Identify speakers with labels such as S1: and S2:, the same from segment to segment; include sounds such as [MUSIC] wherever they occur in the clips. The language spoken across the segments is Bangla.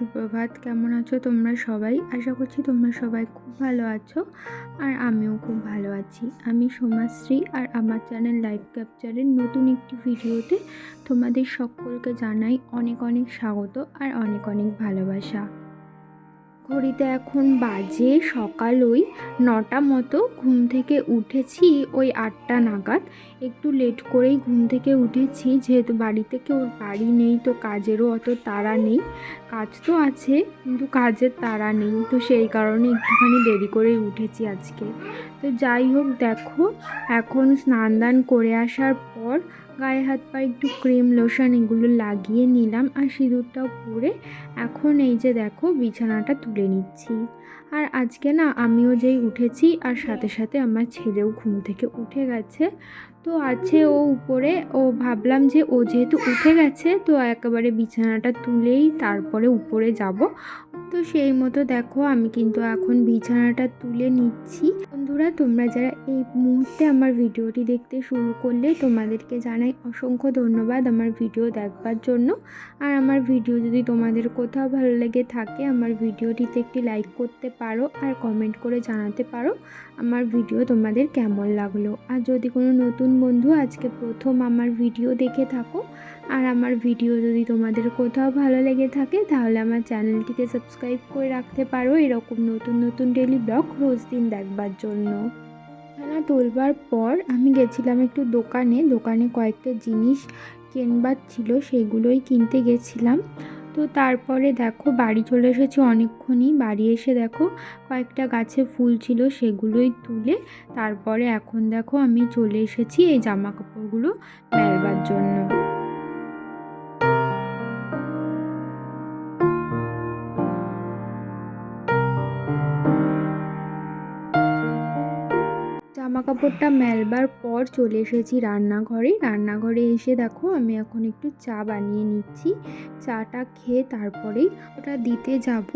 S1: সুপ্রভাত। কেমন আছো তোমরা সবাই? আশা করছি তোমরা সবাই খুব ভালো আছো আর আমিও খুব ভালো আছি। আমি সোমাশ্রী আর আমার চ্যানেল লাইভ ক্যাপচারের নতুন একটি ভিডিওতে তোমাদের সকলকে জানাই অনেক অনেক স্বাগত আর অনেক অনেক ভালোবাসা। ঘড়িতে এখন বাজে সকাল ওই নটা মতো। ঘুম থেকে উঠেছি ওই আটটা নাগাদ। একটু লেট করেই ঘুম থেকে উঠেছি, যেহেতু বাড়িতে কেউ বাড়ি নেই তো কাজেরও অত তাড়া নেই। কাজ তো আছে, কিন্তু কাজের তাড়া নেই, তো সেই কারণে একটুখানি দেরি করেই উঠেছি আজকে। তো যাই হোক, দেখো, এখন স্নান দান করে আসার পর গায়ে হাত পা একটু ক্রিম লোশন এগুলো লাগিয়ে নিলাম আর সিঁদুরটাও পরে এখন এই যে দেখো, বিছানাটা তুলে নিচ্ছি। আর আজকে না, আমিও যেই উঠেছি আর সাথে সাথে আমার ছেলেও ঘুম থেকে উঠে গেছে। তো আছে ও উপরে। ও ভাবলাম যে ও যেহেতু উঠে গেছে, তো একেবারে বিছানাটা তুলেই তারপরে উপরে যাব। তো সেই মতো দেখো, আমি কিন্তু এখন বিছানাটা তুলে নিচ্ছি। বন্ধুরা, তোমরা যারা এই মুহূর্তে আমার ভিডিওটি দেখতে শুরু করলে, তোমাদেরকে জানাই অসংখ্য ধন্যবাদ আমার ভিডিও দেখবার জন্য। আর আমার ভিডিও যদি তোমাদের কোথাও ভালো লেগে থাকে, আমার ভিডিওটিতে একটি লাইক করতে পারো আর কমেন্ট করে জানাতে পারো, আমার ভিডিও তোমাদের কেমন লাগল। আর যদি কোনো নতুন বন্ধু আজকে প্রথম আমার ভিডিও দেখে থাকো, আর আমার ভিডিও যদি তোমাদের কোথাও ভালো লেগে থাকে, তাহলে আমার চ্যানেলটিকে সাবস্ক্রাইব করে রাখতে পারো এরকম নতুন নতুন ডেলি ব্লগ রোজ দিন দেখবার জন্য। খানা তোলবার পর আমি গেছিলাম একটু দোকানে দোকানে কয়েকটা জিনিস কেনবার ছিল সেগুলোই কিনতে গেছিলাম। তো তারপরে দেখো বাড়ি চলে এসেছি অনেকক্ষণই, বাড়ি এসে দেখো কয়েকটা গাছে ফুল ছিল সেগুলোই তুলে তারপরে এখন দেখো আমি চলে এসেছি এই জামা কাপড়গুলো মেলবার জন্য। জামা কাপড়টা মেলবার পর চলে এসেছি রান্নাঘরে। রান্নাঘরে এসে দেখো আমি এখন একটু চা বানিয়ে নিচ্ছি। চাটা খেয়ে তারপরেই ওটা দিতে যাব।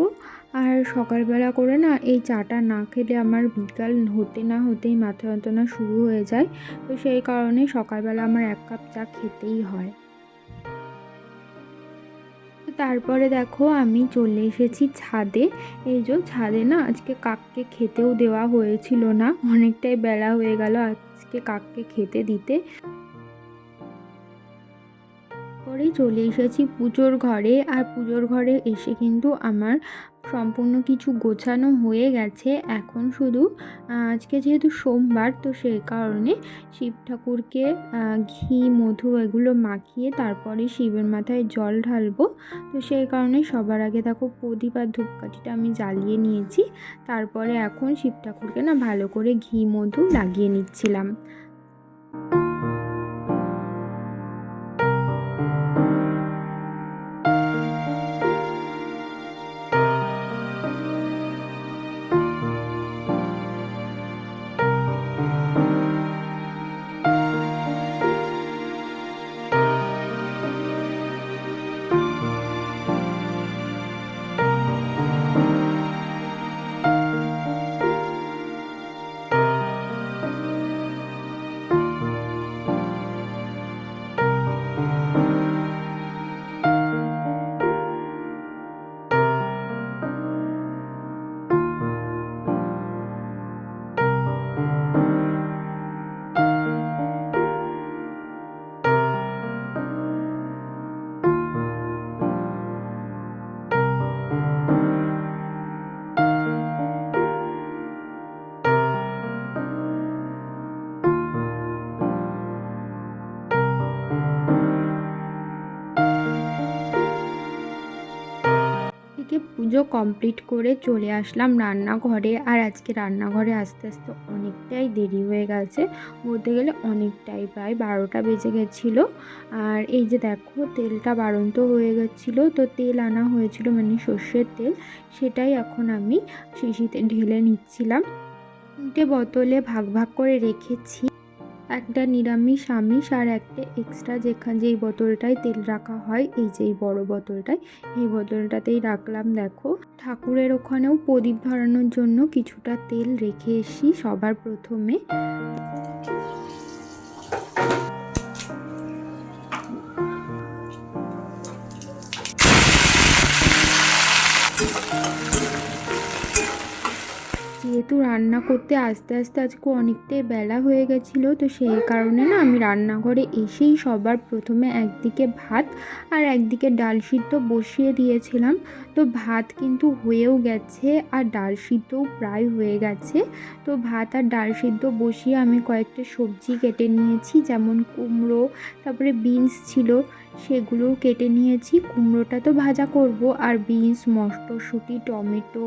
S1: আর সকালবেলা করে না এই চাটা না খেলে আমার বিকাল হতে না হতেই মাথা যন্ত্রণা শুরু হয়ে যায়। তো সেই কারণে সকালবেলা আমার এক কাপ চা খেতেই হয়। তারপরে দেখো আমি চলে এসেছি ছাদে। এই যে ছাদে না আজকে কাককে খেতেও দেওয়া হয়েছিল না। অনেকটাই বেলা হয়ে গেল আজকে কাককে খেতে দিতে। পরেই চলে এসেছি পুজোর ঘরে। আর পুজোর ঘরে এসে কিন্তু আমার সম্পূর্ণ কিছু গোছানো হয়ে গেছে। এখন শুধু আজকে যেহেতু সোমবার, তো সেই কারণে শিব ঠাকুরকে ঘি, মধু এগুলো মাখিয়ে তারপরে শিবের মাথায় জল ঢালবো। তো সেই কারণে সবার আগে দেখো প্রদীপ আর ধূপকাঠিটা আমি জ্বালিয়ে নিয়েছি। তারপরে এখন শিব ঠাকুরকে না ভালো করে ঘি, মধু লাগিয়ে নিচ্ছিলাম। পুজো কমপ্লিট করে চলে আসলাম রান্নাঘরে। আর আজকে রান্নাঘরে আস্তে আস্তে অনেকটাই দেরি হয়ে গেছে। বলতে গেলে অনেকটাই, প্রায় বারোটা বেজে গেছিল। আর এই যে দেখো, তেলটা বাড়ন্ত হয়ে গেছিল। তো তেল আনা হয়েছিল মানে সর্ষের তেল। সেটাই এখন আমি শিশিতে ঢেলে নিচ্ছিলাম। তিনটে বোতলে ভাগ ভাগ করে রেখেছি। একটা নিরামিষ, আমিষ আর একটা এক্সট্রা যেখানে যেই বোতলটায় তেল রাখা হয়, এই যে বড় বোতলটায়, এই বোতলটাতেই রাখলাম, দেখো। ঠাকুরের ওখানেও প্রদীপ ধরানোর জন্য কিছুটা তেল রেখে এসি সবার প্রথমে। রান্না করতে আস্তে আস্তে আজকে অনেকটাই বেলা হয়ে গেছিল, তো সেই কারণে না আমি রান্নাঘরে এসেই সবার প্রথমে একদিকে ভাত আর একদিকে ডাল সিদ্ধ বসিয়ে দিয়েছিলাম। তো ভাত কিন্তু হয়েও গেছে আর ডাল সিদ্ধও প্রায় হয়ে গেছে। তো ভাত আর ডাল সিদ্ধ বসিয়ে আমি কয়েকটা সবজি কেটে নিয়েছি, যেমন কুমড়ো, তারপরে বিনস ছিল, সেগুলোও কেটে নিয়েছি। কুমড়োটা তো ভাজা করব, আর বিনস, মটরশুঁটি, টমেটো,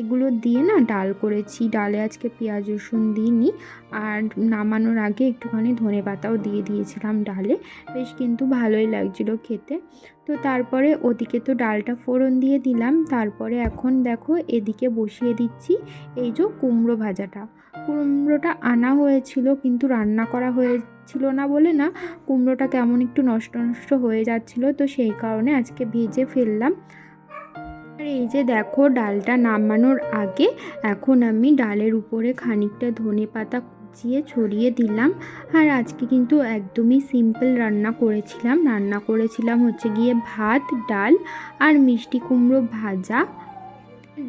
S1: এগুলো দিয়ে না ডাল করেছি। ডালে আজকে পেঁয়াজ রসুন দিইনি। আর নামানোর আগে একটুখানি ধনে পাতাও দিয়ে দিয়েছিলাম ডালে। বেশ কিন্তু ভালোই লাগছিল খেতে। তো তারপরে ওদিকে তো ডালটা ফোড়ন দিয়ে দিলাম। তারপরে এখন দেখো এদিকে বসিয়ে দিচ্ছি এই যে কুমড়ো ভাজাটা। কুমড়োটা আনা হয়েছিল কিন্তু রান্না করা হয়েছিল না বলে না, কুমড়োটা কেমন একটু নষ্ট নষ্ট হয়ে যাচ্ছিল তো সেই কারণে আজকে ভেজে ফেললাম। আর এই যে দেখো ডালটা নামানোর আগে এখন আমি ডালের উপরে খানিকটা ধনে পাতা কুচিয়ে ছড়িয়ে দিলাম। আর আজকে কিন্তু একদমই সিম্পল রান্না করেছিলাম। রান্না করেছিলাম হচ্ছে গিয়ে ভাত, ডাল আর মিষ্টি কুমড়ো ভাজা।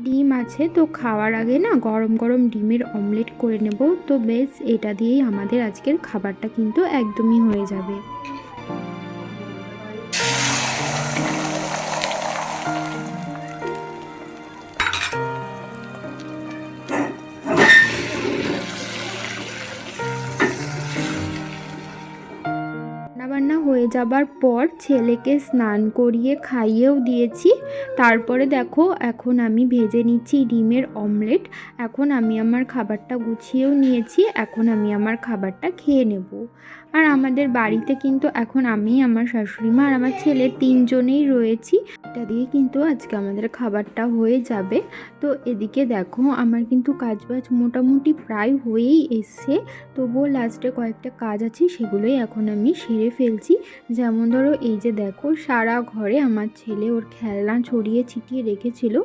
S1: ডিম আছে তো খাওয়ার আগে না গরম গরম ডিমের অমলেট করে নেব। তো বেশ, এটা দিয়েই আমাদের আজকের খাবারটা কিন্তু একদমই হয়ে যাবে। যাবার পর ছেলেকে স্নান করিয়ে খাইয়েও দিয়েছি। তারপরে দেখো, এখন আমি ভেজে নিচ্ছি ডিমের অমলেট। এখন আমি আমার খাবারটা গুছিয়েও নিয়েছি, এখন আমি আমার খাবারটা খেয়ে নেব। আর আমাদের বাড়িতে কিন্তু এখন আমি, আমার শাশুড়ি মা আর আমার ছেলে তিনজনেই রয়েছি। এটা দিয়ে কিন্তু আজকে আমাদের খাবারটা হয়ে যাবে। তো এদিকে দেখো, আমার কিন্তু কাজ বাজ মোটামুটি প্রায় হয়েই এসছে। তবুও লাস্টে কয়েকটা কাজ আছে, সেগুলোই এখন আমি সেরে ফেলছি। যেমন ধরো, এই যে দেখো, সারা ঘরে আমার ছেলে ওর খেলনা ছড়িয়ে ছিটিয়ে রেখেছিল,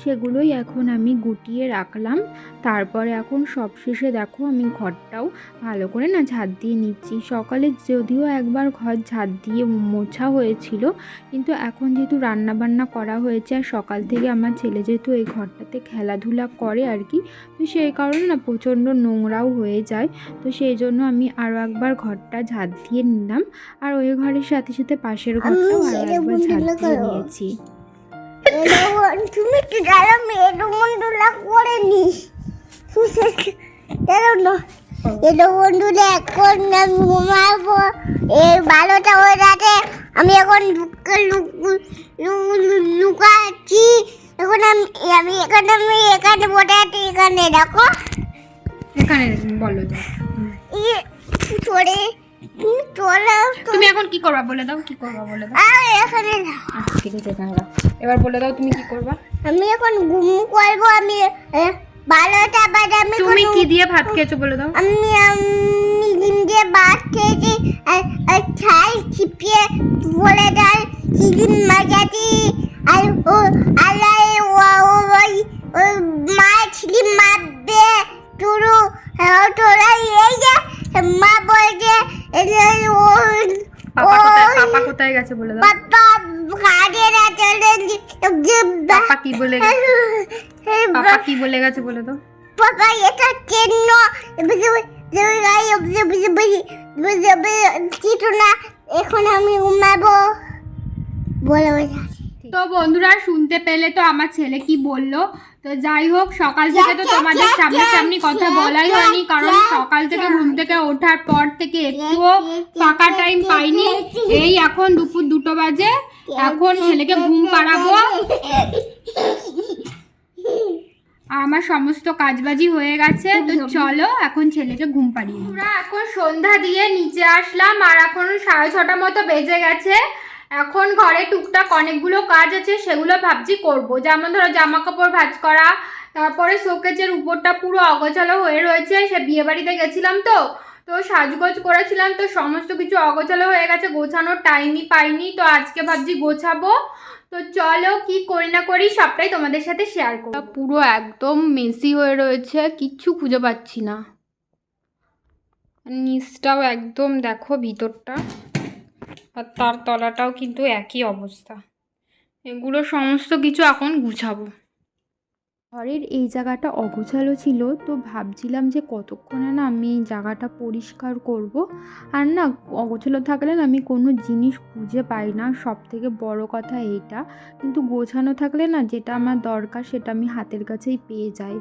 S1: সেগুলোই এখন আমি গুটিয়ে রাখলাম। তারপরে এখন সবশেষে দেখো, আমি ঘরটাও ভালো করে না ঝাড় দিয়ে নিচ্ছি। সকালে যদিও একবার ঘর ঝাড় দিয়ে মোছা হয়েছিল, কিন্তু এখন যেহেতু রান্না বান্না করা হয়েছে, আর সকাল থেকে আমার ছেলে যেহেতু এই ঘরটাতে খেলাধুলা করে আর কি। তো সেই কারণে না প্রচণ্ড নোংরাও হয়ে যায়। তো সেই জন্য আমি আরও একবার ঘরটা ঝাড় দিয়ে নিলাম। আর ওই ঘরের সাথে সাথে পাশের ঘরটাও আরও একবার ঝাড় দিয়ে নিয়েছি।
S2: তুমি কি করে [LAUGHS] না? এটা বন্ধুরা এখন আমি ঘুমাবো। ভালোটা হয়ে যাচ্ছে। আমি এখন লুকা- লুকাচ্ছি। এখন আমি আমি এখানে আমি এখানে বসে আছি এখানে দেখো।
S1: এখানে বলো
S2: ইয়ে, চলে তুমি
S1: এখন কি করবা বলে দাও কি করবা বলে দাও।
S2: আর এখানে
S1: ঠিক আছে এখানে এবার বলে দাও তুমি কি করবা।
S2: আমি এখন ঘুম করব আমি ভালোটা বাজে আমি
S1: তুমি কি দিয়ে ভাত খেয়েছো বলে দাও।
S2: আমি আমি ডিম দিয়ে ভাত খেয়েছি আর ছাই চিপিয়ে বলে ডাল চিকেন মাজাতি
S1: গেছে বলে দাও।
S2: Papá, এটা চিহ্ন এখন আমি ঘুমাবো। বলে
S1: তো বন্ধুরা শুনতে পেলে তো আমার ছেলে কি বলল? তো যাই হোক সকাল থেকে তো তোমাদের সামনাসামনি কথা বলাই হয়নি কারণ সকাল থেকে ঘুম থেকে ওঠার পর থেকে একটুও ফাঁকা টাইম পাইনি। এই এখন দুপুর দুটো বাজে। এখন ছেলেকে ঘুম পাড়াবো। আমার সমস্ত কাজবাজি হয়ে গেছে তো চলো এখন ছেলেকে ঘুম পাড়িয়ে। আমরা এখন সন্ধ্যা দিয়ে নিচে আসলাম আর এখন সাড়ে ছটা মতো বেজে গেছে। এখন ঘরে টুকটাক অনেকগুলো কাজ আছে সেগুলো ভাবছি করব। যেমন ধরো জামা কাপড় ভাঁজ করা তারপরে শোকেজের উপরটা পুরো অগোছালো হয়ে রয়েছে সে বিয়ে বাড়িতে গেছিলাম তো তো সাজগোজ করেছিলাম তো সমস্ত কিছু অগোছালো হয়ে গেছে গোছানোর টাইমই পাইনি তো আজকে ভাবছি গোছাবো। তো চলো কি করি না করি সবটাই তোমাদের সাথে শেয়ার করো পুরো একদম মেসি হয়ে রয়েছে, কিচ্ছু খুঁজে পাচ্ছি না। নিচটাও একদম দেখো ভিতরটা, আর তার তলাটাও কিন্তু একই অবস্থা। এগুলো সমস্ত কিছু এখন গুছাবো। ঘরের এই জায়গাটা অগোছালো ছিল, তো ভাবছিলাম যে কতক্ষণে না আমি এই জায়গাটা পরিষ্কার করব। আর না, অগোছালো থাকলে না আমি কোনো জিনিস খুঁজে পাই না সব থেকে বড় কথা এইটা কিন্তু গোছানো থাকলে না যেটা আমার দরকার সেটা আমি হাতের কাছেই পেয়ে যাই।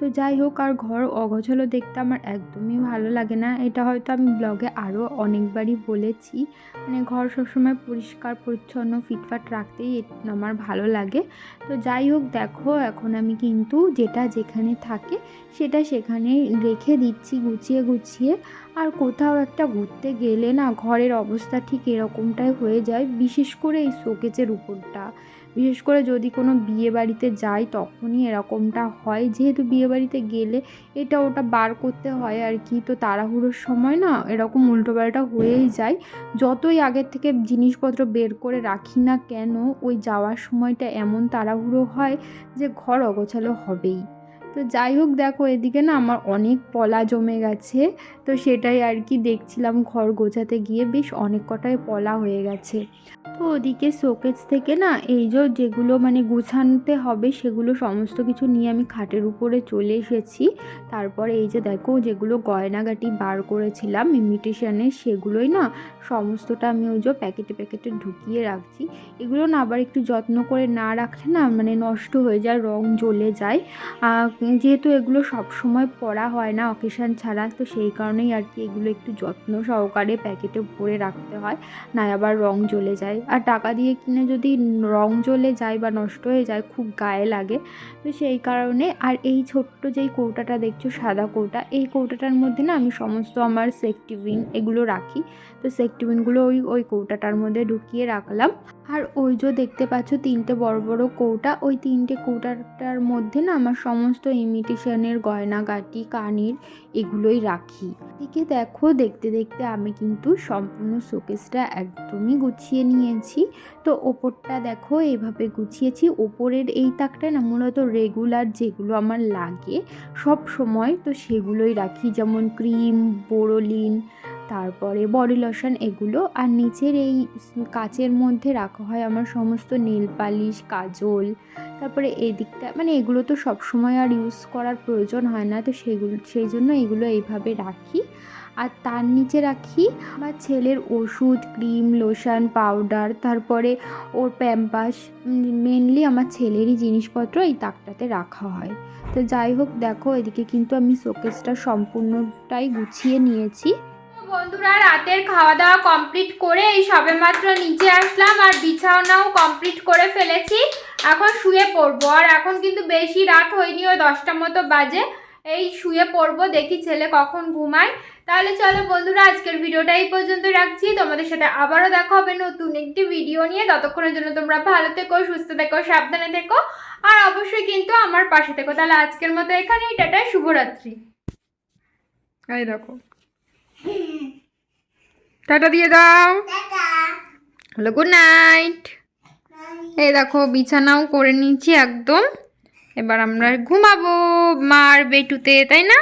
S1: তো যাই হোক, আর ঘর অগোছালো দেখতে আমার একদমই ভালো লাগে না। এটা হয়তো আমি ব্লগে আরও অনেকবারই বলেছি। মানে ঘর সবসময় পরিষ্কার, পরিচ্ছন্ন, ফিটফাট রাখতেই আমার ভালো লাগে। তো যাই হোক, দেখো, এখন আমি কিন্তু যেটা যেখানে থাকে সেটা সেখানে রেখে দিচ্ছি গুছিয়ে গুছিয়ে। আর কোথাও একটা ঘুরতে গেলে না, ঘরের অবস্থা ঠিক এরকমটাই হয়ে যায়, বিশেষ করে এই শোকেজের উপরটা। বিশেষ করে যদি কোনো বিয়ে বাড়িতে যাই তখনই এরকমটা হয়। যেহেতু বিয়ে বাড়িতে গেলে এটা ওটা বার করতে হয় আর কি। তো তাড়াহুড়োর সময় না এরকম উল্টোপাল্টা হয়েই যায়। যতই আগের থেকে জিনিসপত্র বের করে রাখি না কেন, ওই যাওয়ার সময়টা এমন তাড়াহুড়ো হয় যে ঘর অগোছালো হবেই। তো যাই হোক, দেখো এদিকে না আমার অনেক পলা জমে গেছে। তো সেটাই আর কি দেখছিলাম ঘর গোছাতে গিয়ে বেশ অনেক কটাই পলা হয়ে গেছে। তো ওদিকে শোকেজ থেকে না এই যে যেগুলো মানে গুছানতে হবে সেগুলো সমস্ত কিছু নিয়ে আমি খাটের উপরে চলে এসেছি। তারপরে এই যে দেখো যেগুলো গয়নাগাটি বার করেছিলাম ইমিটেশনের সেগুলোই না সমস্তটা আমি ওই যে প্যাকেটে প্যাকেটে ঢুকিয়ে রাখছি। এগুলো না আবার একটু যত্ন করে না রাখলে না মানে নষ্ট হয়ে যায়, রং জ্বলে যায়। যেহেতু এগুলো সব সময় পরা হয় না অকেশান ছাড়া, তো সেই কারণেই আর কি এগুলো একটু যত্ন সহকারে প্যাকেটে ভরে রাখতে হয় না আবার রং জ্বলে যায়। আর টাকা দিয়ে কিনে যদি রং জ্বলে যায় বা নষ্ট হয়ে যায়, খুব গায়ে লাগে। তো সেই কারণে আর এই ছোট্ট যেই কৌটাটা দেখছ, সাদা কৌটা, এই কৌটাটার মধ্যে না আমি সমস্ত আমার সেকটিভিন এগুলো রাখি। তো সেকটিভিনগুলো ওই ওই কৌটাটার মধ্যে ঢুকিয়ে রাখলাম। আর ওই যে দেখতে পাচ্ছ তিনটে বড় বড় কৌটা, ওই তিনটে কৌটাটার মধ্যে না আমার সমস্ত ইমিটেশনের গয়নাগাটি, কানের এগুলোই রাখি। এদিকে দেখো, দেখতে দেখতে আমি কিন্তু সম্পূর্ণ শোকেসটা একদমই গুছিয়ে নিয়েছি। তো ওপরটা দেখো এইভাবে গুছিয়েছি। ওপরের এই তাকটা না মূলত রেগুলার যেগুলো আমার লাগে সব সময়, তো সেগুলোই রাখি। যেমন ক্রিম বোরোলিন তারপরে বডি লোশন এগুলো, আর নিচের এই কাচের মধ্যে রাখা হয় আমার সমস্ত নেল পালিশ, কাজল, তারপরে এই দিকটা মানে এগুলো তো সব সময় আর ইউজ করার প্রয়োজন হয় না, তো সেগুলো, সেই জন্য এগুলো এইভাবে রাখি। আর তার নিচে রাখি আমার ছেলের ওষুধ, ক্রিম লোশন পাউডার তারপরে ওর প্যাম্পাস মেনলি আমার ছেলেরই জিনিসপত্র এই তাকটাতে রাখা হয়। তো যাই হোক, দেখো এদিকে কিন্তু আমি শোকেসটা সম্পূর্ণটাই গুছিয়ে নিয়েছি।
S3: বন্ধুরা, রাতের খাওয়া দাওয়া কমপ্লিট করে এই সবেমাত্র নিচে আসলাম আর বিছানাও কমপ্লিট করে ফেলেছি। এখন শুয়ে পড়ব। আর এখন কিন্তু বেশি রাত হয়নি, ওই দশটা মতো বাজে। এই শুয়ে পড়ব, দেখি ছেলে কখন ঘুমায়। তাহলে চলো বন্ধুরা, আজকের ভিডিওটা এই পর্যন্ত রাখছি। তোমাদের সাথে আবারও দেখা হবে নতুন একটি ভিডিও নিয়ে। ততক্ষণের জন্য তোমরা ভালো থেকো, সুস্থ থেকো, সাবধানে থেকো। আর অবশ্যই কিন্তু আমার পাশে থেকো। তাহলে আজকের মতো এখানেই, টাটা, শুভরাত্রি। এই দেখো। টাটা দিয়ে দাও। হ্যালো গুড নাইট এই দেখো বিছানাও করে নিচ্ছি একদম। এবার আমরা ঘুমাবো মার বেটুতে তাই না?